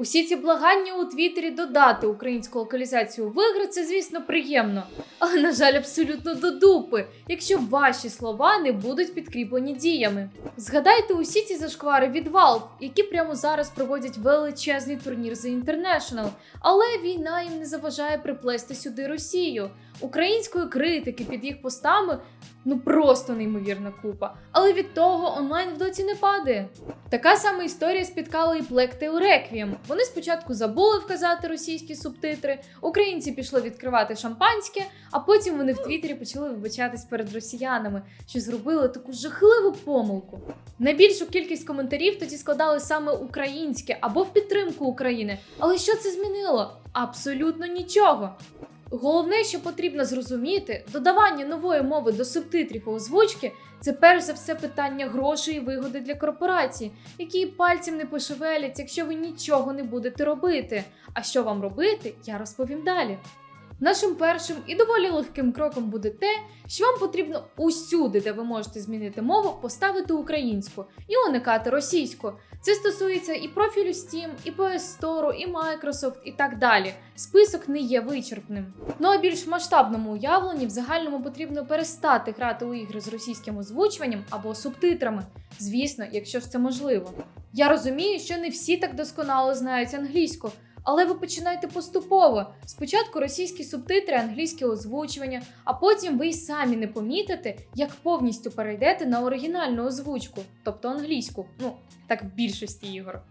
Усі ці благання у Твіттері додати українську локалізацію в ігри, це, звісно, приємно. Але, на жаль, абсолютно до дупи, якщо ваші слова не будуть підкріплені діями. Згадайте усі ці зашквари від Valve, які прямо зараз проводять величезний турнір The International, але війна їм не заважає приплести сюди Росію. Української критики під їх постами ну просто неймовірна купа. Але від того онлайн в доці не падає. Така сама історія спіткала і плекти у Реквієм. Вони спочатку забули вказати російські субтитри, українці пішли відкривати шампанське, а потім вони в Твіттері почали вибачатись перед росіянами, що зробили таку жахливу помилку. Найбільшу кількість коментарів тоді складали саме українське або в підтримку України. Але що це змінило? Абсолютно нічого. Головне, що потрібно зрозуміти, додавання нової мови до субтитрів і озвучки це перш за все питання грошей і вигоди для корпорацій, які пальцем не пошевелять, якщо ви нічого не будете робити. А що вам робити, я розповім далі. Нашим першим і доволі легким кроком буде те, що вам потрібно усюди, де ви можете змінити мову, поставити українську і уникати російську. Це стосується і профілю Steam, і PS Store, і Microsoft, і так далі. Список не є вичерпним. Ну а більш масштабному уявленні в загальному потрібно перестати грати у ігри з російським озвучуванням або субтитрами. Звісно, якщо ж це можливо. Я розумію, що не всі так досконало знають англійську. Але ви починайте поступово. Спочатку російські субтитри, англійське озвучування, а потім ви й самі не помітите, як повністю перейдете на оригінальну озвучку, тобто англійську. Ну, так в більшості ігор.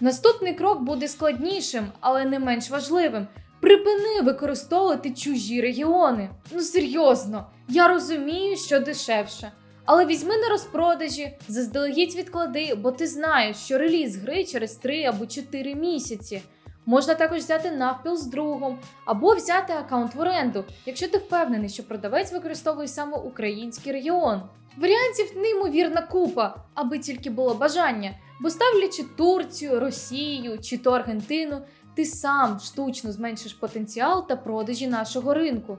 Наступний крок буде складнішим, але не менш важливим. Припини використовувати чужі регіони. Ну серйозно, я розумію, що дешевше. Але візьми на розпродажі, заздалегідь відклади, бо ти знаєш, що реліз гри через 3 або 4 місяці. Можна також взяти навпіл з другом, або взяти аккаунт в оренду, якщо ти впевнений, що продавець використовує саме український регіон. Варіантів неймовірна купа, аби тільки було бажання. Бо ставлячи Турцію, Росію чи то Аргентину, ти сам штучно зменшиш потенціал та продажі нашого ринку.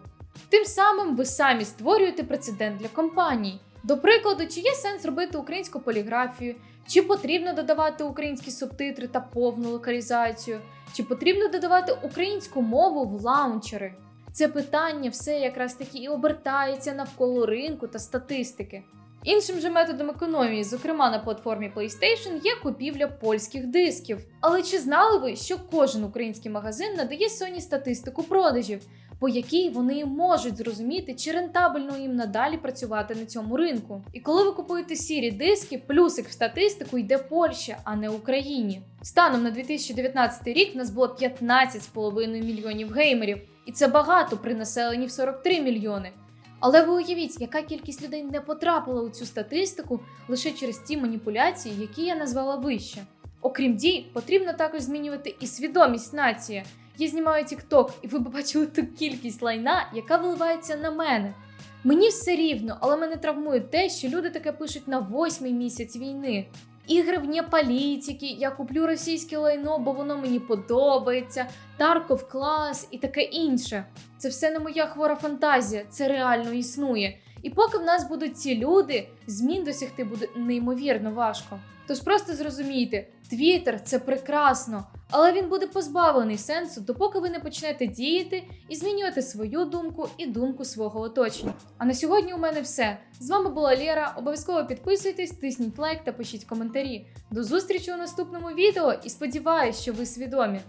Тим самим ви самі створюєте прецедент для компаній. До прикладу, чи є сенс робити українську поліграфію, чи потрібно додавати українські субтитри та повну локалізацію, чи потрібно додавати українську мову в лаунчери? Це питання все якраз таки і обертається навколо ринку та статистики. Іншим же методом економії, зокрема на платформі PlayStation, є купівля польських дисків. Але чи знали ви, що кожен український магазин надає Sony статистику продажів, по якій вони можуть зрозуміти, чи рентабельно їм надалі працювати на цьому ринку? І коли ви купуєте сірі диски, плюсик в статистику йде Польща, а не Україні. Станом на 2019 рік в нас було 15,5 мільйонів геймерів, і це багато при населенні в 43 мільйони. Але ви уявіть, яка кількість людей не потрапила у цю статистику лише через ті маніпуляції, які я назвала вище. Окрім дій, потрібно також змінювати і свідомість нації. Я знімаю TikTok, і ви б бачили ту кількість лайна, яка виливається на мене. Мені все рівно, але мене травмує те, що люди таке пишуть на восьмий місяць війни. Ігри вне політики, я куплю російське лайно, бо воно мені подобається, Тарков клас і таке інше. Це все не моя хвора фантазія, це реально існує. І поки в нас будуть ці люди, змін досягти буде неймовірно важко. Тож просто зрозумійте, Твіттер це прекрасно, але він буде позбавлений сенсу, допоки ви не почнете діяти і змінювати свою думку і думку свого оточення. А на сьогодні у мене все. З вами була Лєра. Обов'язково підписуйтесь, тисніть лайк та пишіть коментарі. До зустрічі у наступному відео і сподіваюсь, що ви свідомі.